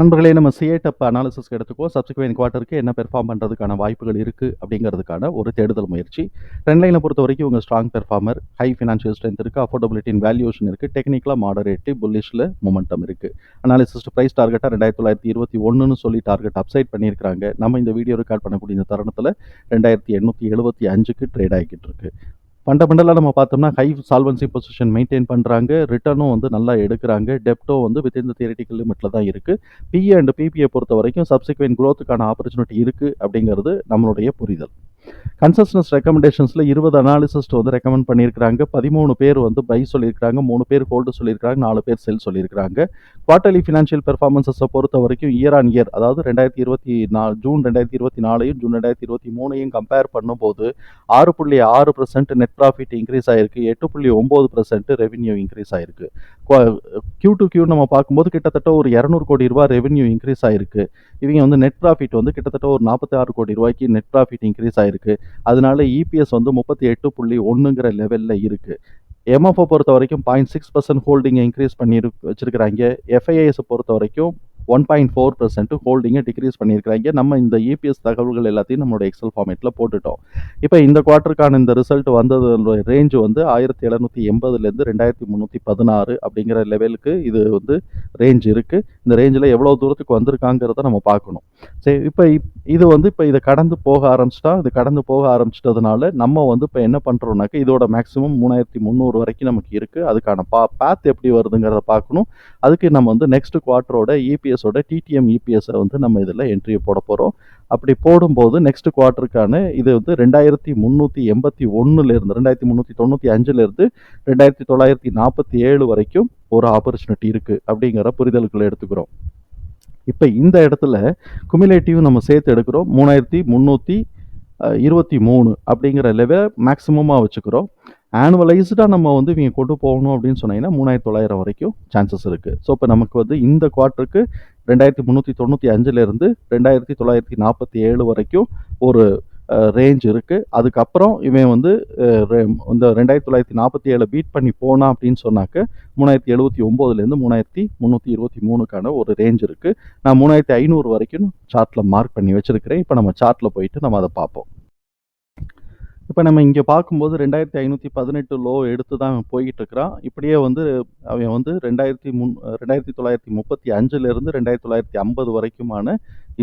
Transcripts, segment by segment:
நண்பர்களே நம்ம சிஏடப் அனாலிசிஸ் எடுத்துக்கோ. சப்சிக்வெண்ட் குவார்ட்டருக்கு என்ன பெர்ஃபார்ம் பண்ணுறதுக்கான வாய்ப்புகள் இருக்குது அப்படிங்கிறதுக்கான ஒரு தேடுதல் முயற்சி. ட்ரெண்ட் லைனை பொறுத்த வரைக்கும் உங்கள் strong performer high financial strength இருக்குது அஃபோர்டபிலிட்டின் வேல்யூஷன் இருக்குது டெக்னிக்கலாக மாடரேட்டு புல்லிஷில் மொமெண்டம் இருக்குது அனாலிசிஸ்ட் ப்ரைஸ் டார்கெட்டாக ரெண்டாயிரத்தி தொள்ளாயிரத்தி இருபத்தி ஒன்றுன்னு சொல்லி டார்கெட் அப்சைட் பண்ணியிருக்காங்க நம்ம இந்த வீடியோ ரெக்கார்ட் பண்ணக்கூடிய இந்த தருணத்தில் ரெண்டாயிரத்தி எண்ணூற்றி எழுபத்தி அஞ்சுக்கு ட்ரேட் ஆகிக்கிட்டு இருக்குது ஃபண்டமெண்டலாக நம்ம பார்த்தோம்னா ஹை சால்வன்சி பொசிஷன் மெயின்டைன் பண்ணுறாங்க ரிட்டர்னும் வந்து நல்லா எடுக்கிறாங்க. டெப்டோ வந்து வித் இந்த தியரிட்டிக்கல் லிமிட்டில் தான் இருக்குது பிஏ அண்ட் பிபிஏ பொறுத்த வரைக்கும் சப்சிக்வெண்ட் க்ரோத்துக்கான ஆப்பர்ச்சுனிட்டி இருக்குது அப்படிங்கிறது நம்மளுடைய புரிதல். கன்சஸ்டன்ஸ் ரெக்கமெண்டேஷன்ஸில் இருபது அனாலிசிஸ்ட் வந்து ரெக்கமெண்ட் பண்ணியிருக்காங்க பதிமூணு பேர் வந்து பை சொல்லியிருக்காங்க மூணு பேர் ஹோல்டு சொல்லியிருக்காங்க நாலு பேர் செல் சொல்லியிருக்காங்க குவார்டர்லி ஃபினான்ஷியல் பெர்ஃபார்மன்ஸஸை பொறுத்த வரைக்கும் இயர் ஆன் இயர் அதாவது ரெண்டாயிரத்தி இருபத்தி நாலு ஜூன் ரெண்டாயிரத்தி இருபத்தி நாலையும் ஜூன் ரெண்டாயிரத்தி இருபத்தி மூணையும் கம்பேர் பண்ணும்போது ஆறு புள்ளி ஆறு பர்சன்ட் நெட் ப்ராஃபிட் இன்க்ரீஸ் ஆயிருக்கு. எட்டு புள்ளி ஒம்பது பர்சன்ட் ரெவன்யூ இன்க்ரீஸ் ஆயிருக்கு. கியூ டு கியூ நம்ம பார்க்கும்போது கிட்டத்தட்ட ஒரு இரநூறு கோடி ரூபாய் ரெவன்யூ இன்க்ரீஸ் ஆயிருக்கு. இவங்க வந்து நெட் ப்ராஃபிட் வந்து கிட்டத்தட்ட ஒரு நாற்பத்தி ஆறு கோடி ரூபாய்க்கு நெட் ப்ராஃபிட் இன்க்ரீஸ் ஆயிருக்கு. அதனால இபிஎஸ் வந்து முப்பத்தி எட்டு புள்ளி ஒன்றுங்கிற லெவலில் இருக்குது எம்எஃப்ஓ பொறுத்த வரைக்கும் பாயிண்ட் சிக்ஸ் பர்சன்ட் ஹோல்டிங்கை இன்க்ரீஸ் பண்ணி வச்சிருக்கிறாங்க. எஃப்ஐஐஎஸ் பொறுத்த வரைக்கும் ஒன் பாயிண்ட் ஃபோர் பர்சன்ட் ஹோல்டிங்கை டிக்ரீஸ் பண்ணியிருக்கிறாங்க. நம்ம இந்த இபிஎஸ் தகவல்கள் எல்லாத்தையும் நம்மளோட எக்ஸல் ஃபார்மேட்டில் போட்டுட்டோம். இப்போ இந்த குவார்ட்டருக்கான இந்த ரிசல்ட் வந்தது ரேஞ்சு வந்து ஆயிரத்தி எழுநூற்றி எண்பதுலேருந்து ரெண்டாயிரத்தி முந்நூற்றி பதினாறு அப்படிங்கிற லெவலுக்கு இது வந்து ரேஞ்ச் இருக்குது இந்த ரேஞ்சில் எவ்வளோ தூரத்துக்கு வந்திருக்காங்கிறத நம்ம பார்க்கணும். சரி இப்போ இது வந்து இப்போ இதை கடந்து போக ஆரம்பிச்சிட்டா இது கடந்து போக ஆரம்பிச்சிட்டதுனால நம்ம வந்து இப்போ என்ன பண்ணுறோம்னாக்க இதோட மேக்ஸிமம் மூணாயிரத்தி முந்நூறு வரைக்கும் நமக்கு இருக்குது அதுக்கான பா பேத் எப்படி வருதுங்கிறத பார்க்கணும். அதுக்கு நம்ம வந்து நெக்ஸ்ட் குவார்ட்டரோட இபிஎஸோட டிடிஎம் இபிஎஸை வந்து நம்ம இதில் என்ட்ரி போட போகிறோம் அப்படி போடும்போது நெக்ஸ்ட் குவார்ட்டருக்கான இது வந்து ரெண்டாயிரத்தி முந்நூற்றி எண்பத்தி ஒன்றுலேருந்து ரெண்டாயிரத்தி முந்நூற்றி தொண்ணூற்றி அஞ்சுலேருந்து ரெண்டாயிரத்தி தொள்ளாயிரத்தி நாற்பத்தி ஏழு வரைக்கும் ஒரு ஆப்பர்ச்சுனிட்டி இருக்குது அப்படிங்கிற புரிதல்களை எடுத்துக்கிறோம். இப்போ இந்த இடத்துல குமிலேட்டிவ் நம்ம சேர்த்து எடுக்கிறோம் மூணாயிரத்தி முந்நூற்றி இருபத்தி மூணு அப்படிங்கிற லெவல் மேக்ஸிமமாக வச்சுக்கிறோம். ஆனுவலைஸ்டாக நம்ம வந்து இவங்க கொண்டு போகணும் அப்படின்னு சொன்னீங்கன்னா மூணாயிரத்தி தொள்ளாயிரம் வரைக்கும் சான்சஸ் இருக்குது ஸோ இப்போ நமக்கு வந்து இந்த குவார்ட்டருக்கு ரெண்டாயிரத்தி முந்நூற்றி தொண்ணூற்றி அஞ்சுலேருந்து ரெண்டாயிரத்தி தொள்ளாயிரத்தி நாற்பத்தி ஏழு வரைக்கும் ஒரு ரேஞ்ச் இருக்குது அதுக்கப்புறம் இவன் வந்து இந்த ரெண்டாயிரத்தி தொள்ளாயிரத்தி நாற்பத்தி ஏழை பீட் பண்ணி போனான் அப்படின்னு சொன்னாக்க மூணாயிரத்தி எழுபத்தி ஒம்போதுலேருந்து மூணாயிரத்தி முந்நூற்றி இருபத்தி மூணுக்கான ஒரு ரேஞ்ச் இருக்குது நான் மூணாயிரத்தி ஐநூறு வரைக்கும் சார்ட்டில் மார்க் பண்ணி வச்சுருக்கிறேன். இப்போ நம்ம சார்ட்டில் போயிட்டு நம்ம அதை பார்ப்போம். இப்போ நம்ம இங்கே பார்க்கும்போது ரெண்டாயிரத்தி ஐநூற்றி பதினெட்டு லோ எடுத்து தான் அவன் போய்கிட்டு இருக்கிறான் இப்படியே வந்து அவன் வந்து ரெண்டாயிரத்தி முன் ரெண்டாயிரத்தி தொள்ளாயிரத்தி முப்பத்தி அஞ்சுலேருந்து ரெண்டாயிரத்தி தொள்ளாயிரத்தி ஐம்பது வரைக்குமான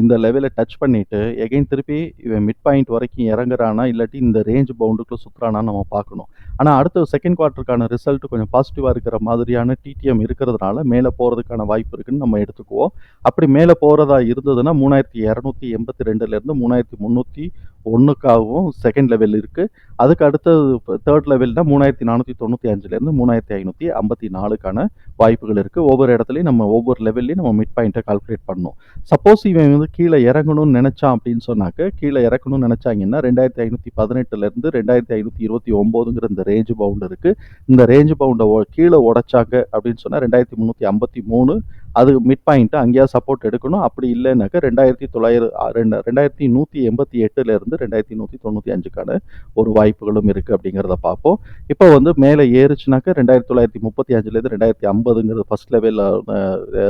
இந்த லெவலை டச் பண்ணிவிட்டு எகைன் திருப்பி இவன் மிட் பாயிண்ட் வரைக்கும் இறங்குறானா இல்லாட்டி இந்த ரேஞ்ச் பவுண்டுக்குள்ளே சுற்றுறானான்னு நம்ம பார்க்கணும். ஆனால் அடுத்த செகண்ட் குவார்ட்டருக்கான ரிசல்ட் கொஞ்சம் பாசிட்டிவாக இருக்கிற மாதிரியான டிடிஎம் இருக்கிறதுனால மேலே போகிறதுக்கான வாய்ப்பு இருக்குன்னு நம்ம எடுத்துக்குவோம். அப்படி மேலே போகிறதா இருந்ததுன்னா மூணாயிரத்தி இரநூத்தி எண்பத்தி ரெண்டுலேருந்து மூணாயிரத்தி முந்நூற்றி ஒன்றுக்காகவும் செகண்ட் லெவல் இருக்குது அதுக்கு அடுத்தது தேர்ட் லெவல்னா மூணாயிரத்தி நானூற்றி தொண்ணூற்றி அஞ்சுலேருந்து மூணாயிரத்தி ஐநூற்றி ஐம்பத்தி நாலுக்கான வாய்ப்புகள் இருக்குது ஒவ்வொரு இடத்துலையும் நம்ம ஒவ்வொரு லெவல்லையும் நம்ம மிட் பாயிண்ட்டை கால்குலேட் பண்ணணும். சப்போஸ் இவன் வந்து கீழே இறங்கணும்னு நினச்சான் அப்படின்னு சொன்னாக்க கீழே இறக்கணும்னு நினச்சாங்கன்னா ரெண்டாயிரத்தி ஐநூற்றி பதினெட்டுலேருந்து ரெண்டாயிரத்தி ஐநூற்றி இருபத்தி ஒம்போதுங்கிற இந்த ரேஞ்ச் பவுண்ட் இருக்குது இந்த ரேஞ்ச் பவுண்டை கீழே உடைச்சாங்க அப்படின்னு சொன்னால் ரெண்டாயிரத்தி முந்நூற்றி ஐம்பத்தி மூணு அது மிட் பாயிண்ட்டு அங்கேயாவது சப்போர்ட் எடுக்கணும். அப்படி இல்லைனாக்கா ரெண்டாயிரத்தி தொள்ளாயிரம் ரெண்டு ரெண்டாயிரத்தி நூற்றி எண்பத்தி எட்டுலேருந்து ரெண்டாயிரத்தி நூற்றி தொண்ணூற்றி அஞ்சுக்கான ஒரு வாய்ப்புகளும் இருக்குது அப்படிங்கிறத பார்ப்போம். இப்போ வந்து மேலே ஏறுச்சுனாக்கா ரெண்டாயிரத்தி தொள்ளாயிரத்தி முப்பத்தி அஞ்சுலேருந்து ரெண்டாயிரத்தி ஐம்பதுங்கிறது first level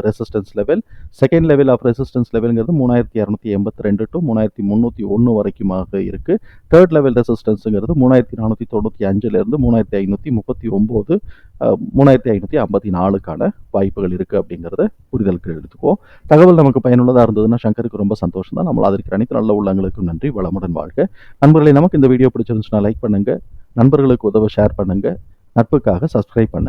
resistance level second level of resistance லெவலுங்கிறது மூணாயிரத்தி இரநூத்தி எண்பத்தி ரெண்டு டு மூணாயிரத்தி முந்நூற்றி ஒன்று வரைக்குமாக இருக்குது தேர்ட் லெவல் ரெசிஸ்டன்ஸுங்கிறது மூணாயிரத்தி நானூற்றி தொண்ணூற்றி அஞ்சுலேருந்து மூணாயிரத்தி ஐநூற்றி முப்பத்தி ஒம்பது மூணாயிரத்தி ஐநூற்றி ஐம்பத்தி நாலுக்கான வாய்ப்புகள் இருக்குது அப்படிங்கிறத புரிதலுக்கு எடுத்துக்குவோம். தகவல் நமக்கு பயனுள்ளதாக இருந்ததுன்னா சங்கருக்கு ரொம்ப சந்தோஷம் தான் நம்மளால் அதற்கு அனைத்து நல்ல உள்ளங்களுக்கும் நன்றி வளமுடன் வாழ்க. நண்பர்களை நமக்கு இந்த வீடியோ பிடிச்சிருந்துச்சுன்னா லைக் பண்ணுங்கள் நண்பர்களுக்கு உதவ ஷேர் பண்ணுங்கள் நட்புக்காக சப்ஸ்கிரைப் பண்ணுங்கள்